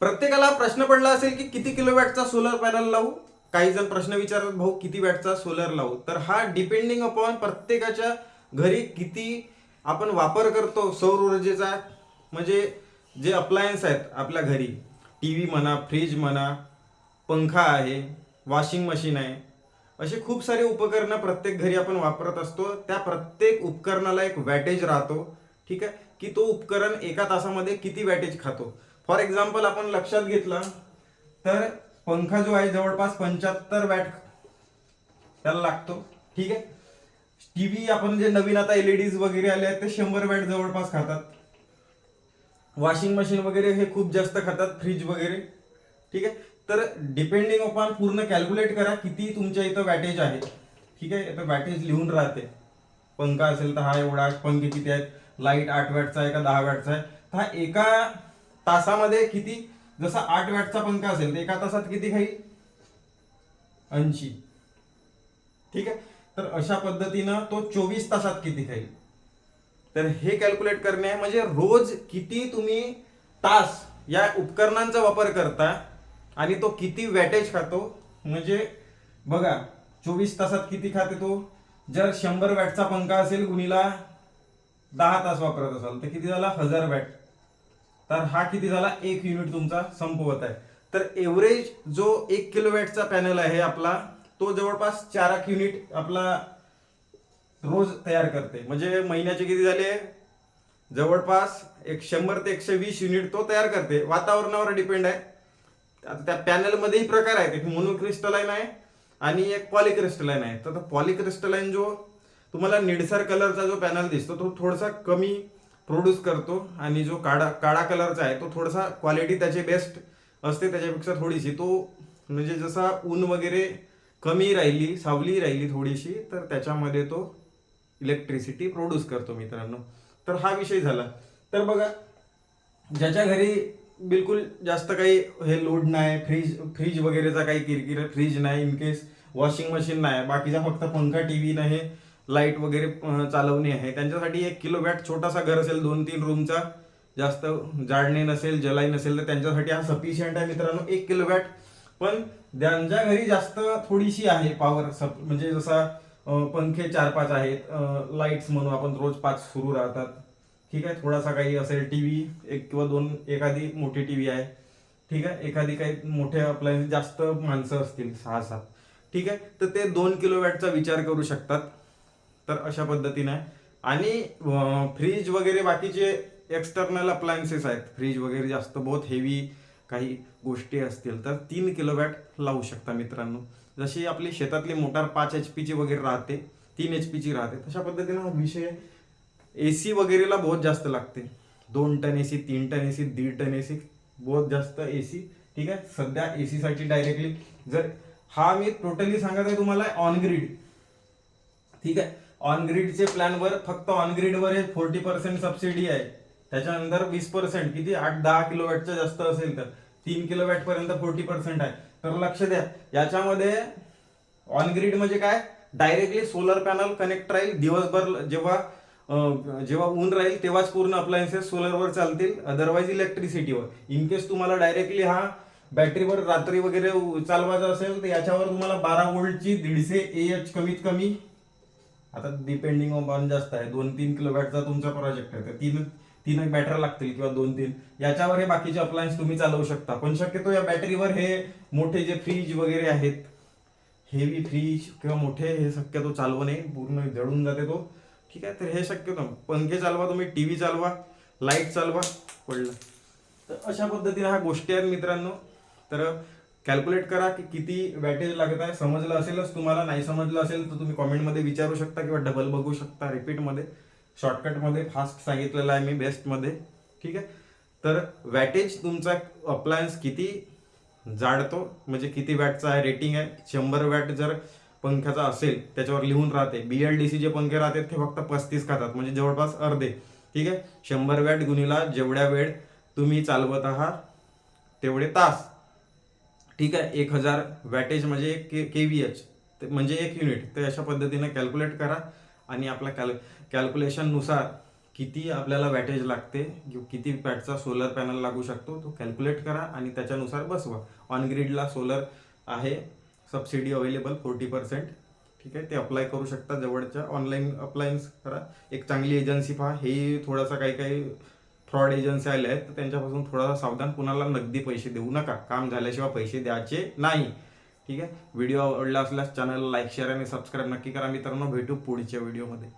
प्रत्येकाला प्रश्न पडला असेल की किती किलोवॅटचा सोलर पॅनल लावू? काही जण प्रश्न विचारतात भाऊ किती वॅटचा सोलर लावू? तर हा डिपेंडिंग अपॉन प्रत्येकाच्या घरी किती आपण वापर करतो सौर ऊर्जेचा म्हणजे जे अप्लायन्स आहेत आपल्या घरी. टी व्ही म्हणा फ्रीज म्हणा पंखा आहे वॉशिंग मशीन आहे. असे खूप सारे उपकरणं प्रत्येक घरी आपण वापरत असतो. त्या प्रत्येक उपकरणाला एक वॅटेज राहतो. ठीक आहे? की तो उपकरण एका तासामध्ये किती वॅटेज खातो? फॉर एक्झाम्पल आपण लक्षात घेतलं तर पंखा जो आहे जवळपास पंच्याहत्तर वॅट त्याला लागतो. ठीक आहे? टीव्ही आपण जे नवीन आता एलईडीज वगैरे आले आहेत ते शंभर वॅट जवळपास खातात. वॉशिंग मशीन वगैरे हे खूप जास्त खातात फ्रीज वगैरे. ठीक आहे? तर डिपेंडिंग अपॉन पूर्ण कॅल्क्युलेट करा किती तुमच्या इथं वॅटेज आहे. ठीक आहे? इथं वॅटेज लिहून राहते. पंखा असेल तर हा एवढा पंखे किती आहेत? लाइट आठ वॅटचा आहे का दहा वॅटचा आहे? तर हा एका तासामध्ये किती? जसा आठ वॅटचा पंखा असेल तर एका तासात किती खाईल? ऐंशी. ठीक आहे? तर अशा पद्धतीनं तो चोवीस तासात किती खाईल? तर हे कॅल्क्युलेट करणे म्हणजे रोज किती तुम्ही तास या उपकरणांचा वापर करता आणि तो किती वॅटेज खातो? म्हणजे बघा चोवीस तासात किती खाते तो? जर शंभर वॅटचा पंखा असेल गुणीला दहा तास वापरत असाल तर किती झाला? हजार वॅट. तर हा किती झाला? एक युनिट तुमचा संपवत आहे. तर एव्हरेज जो एक किलोवॅटचा पॅनल आहे आपला तो जवळपास चार एक युनिट आपला रोज तयार करते. म्हणजे महिन्याचे किती झाले? जवळपास एक शंभर ते एकशे वीस युनिट तो तयार करते. वातावरणावर डिपेंड आहे. आता त्या पॅनलमध्येही प्रकार आहेत. एक मोनोक्रिस्टलाईन आहे आणि एक पॉलिक्रिस्टलाईन आहे. तर पॉलिक्रिस्टलाईन जो तुम्हाला निळसर कलरचा जो पॅनल दिसतो तो थोडासा कमी प्रोड्यूस करतो आणि जो काळा काळा कलरचा आहे तो थोडासा क्वालिटी त्याची बेस्ट असते त्याच्यापेक्षा थोडीशी. तो म्हणजे जसा ऊन वगैरे कमी राहिली सावली राहिली थोडीशी तर त्याच्यामध्ये तो इलेक्ट्रिसिटी प्रोड्यूस करतो मित्रांनो. तर हा विषय झाला. तर बघा ज्याच्या घरी बिलकुल जास्त काही हे लोड नाही फ्रीज फ्रीज वगैरेचा काही किरकिर फ्रीज नाही इनकेस वॉशिंग मशीन नाही बाकीचा फक्त पंखा टी व्ही नाही लाइट वगैरे चालवणे आहे. त्यांच्यासाठी एक किलो वॅट छोटासा घर असेल दोन तीन रूमचा जास्त जाडणे नसेल जलाई नसेल तर त्यांच्यासाठी हा सफिशियंट आहे मित्रांनो एक किलो वॅट. पण ज्यांच्या घरी जास्त थोडीशी आहे पॉवर सप म्हणजे जसा पंखे चार पाच आहेत लाईट्स म्हणून आपण रोज पाच सुरू राहतात. ठीक आहे थोडासा काही असेल टी व्ही एक किंवा दोन एखादी मोठी टी व्ही आहे. ठीक आहे एखादी काही मोठे अप्लायन्स जास्त माणसं असतील सहा सात ठीक आहे तर ते दोन किलो वॅटचा विचार करू शकतात. तर अशा पद्धतीने आणि फ्रीज वगैरे बाकीचे एक्सटर्नल अप्लायन्सेस आहेत. फ्रीज वगैरे जास्त बहुत हेवी काही गोष्टी असतील तर तीन किलोवॅट लावू शकता मित्रांनो. जशी आपली शेतातली मोटार पाच एच पीची वगैरे राहते तीन एच पीची राहते तशा पद्धतीने हा विषय ए सी वगैरेला बहुत जास्त लागते. दोन टन ए सी तीन टन ए सी दीड टन ए सी बहुत जास्त ए सी ठीक आहे? सध्या ए साठी डायरेक्टली जर हा मी टोटली सांगत आहे तुम्हाला ऑन ग्रीड ठीक आहे? ऑन ग्रीडचे प्लॅनवर फक्त ऑन ग्रीडवर हे फोर्टी पर्सेंट सबसिडी आहे. त्याच्यानंतर वीस पर्सेंट किती? आठ दहा किलोवॅटचं जास्त असेल तर. तीन किलोवॅट पर्यंत फोर्टी पर्सेंट आहे. तर लक्ष द्या. याच्यामध्ये ऑन ग्रीड म्हणजे काय? डायरेक्टली सोलर पॅनल कनेक्ट राहील. दिवसभर जेव्हा जेव्हा ऊन राहील तेव्हाच पूर्ण अप्लायन्सेस सोलरवर चालतील. अदरवाईज इलेक्ट्रिसिटीवर इनकेस तुम्हाला डायरेक्टली हा बॅटरीवर रात्री वगैरे चालवायचा असेल तर याच्यावर तुम्हाला बारा वोल्टची दीडशे ए एच कमीत कमी आता डिपेंडिंग ऑन जास्त आहे. दोन तीन किलो वॅटचा तुमचा प्रोजेक्ट आहे. तर तीन तीन एक बॅटऱ्या लागतील किंवा दोन तीन. याच्यावर हे बाकीचे अप्लायन्स तुम्ही चालवू शकता. पण शक्यतो या बॅटरीवर हे मोठे जे फ्रीज वगैरे आहेत हेवी फ्रीज किंवा मोठे हे शक्यतो चालवू नये. पूर्ण जळून जाते तो. ठीक आहे तर हे शक्यतो. पंखे चालवा तुम्ही टी व्ही चालवा लाइट चालवा पडलं. तर अशा पद्धतीने ह्या गोष्टी आहेत मित्रांनो. तर कॅल्क्युलेट करा की किती वॅटेज लागत आहे. समजलं असेलच तुम्हाला नाही समजलं असेल तर तुम्ही कॉमेंटमध्ये विचारू शकता किंवा डबल बघू शकता रिपीटमध्ये शॉर्टकटमध्ये फास्ट सांगितलेलं आहे मी बेस्टमध्ये ठीक आहे? तर वॅटेज तुमचा अप्लायन्स किती जाडतो म्हणजे किती वॅटचा आहे रेटिंग आहे? शंभर वॅट जर पंख्याचा असेल त्याच्यावर लिहून राहते. बी एल डी सी जे पंखे राहतात ते फक्त पस्तीस खातात म्हणजे जवळपास अर्धे. ठीक आहे? शंभर वॅट गुणीला जेवढ्या वेळ तुम्ही चालवत आहात तेवढे तास. ठीक आहे एक हजार वॅटेज म्हणजे, म्हणजे एक के के व्ही एच म्हणजे एक युनिट तर अशा पद्धतीने कॅल्क्युलेट करा आणि आपल्या कॅल कॅल्क्युलेशननुसार किती आपल्याला वॅटेज लागते किती वॅटचा सोलर पॅनल लागू शकतो तो कॅल्क्युलेट करा आणि त्याच्यानुसार बसवा. ऑन ग्रीडला सोलर आहे सबसिडी अवेलेबल फोर्टी पर्सेंट ठीक आहे ते अप्लाय करू शकता जवळच्या. ऑनलाईन अप्लायन्स करा. एक चांगली एजन्सी पहा. हेही थोडासा काही काही फ्रॉड एजन्सी आल्या आहेत तर त्यांच्यापासून थोडासा सावधान कुणाला नगदी पैसे देऊ नका. काम झाल्याशिवाय पैसे द्यायचे नाही. ठीक आहे? व्हिडिओ आवडला असल्यास चॅनल लाईक शेअर आणि सबस्क्राईब नक्की करा मित्रांनो. भेटू पुढच्या व्हिडिओमध्ये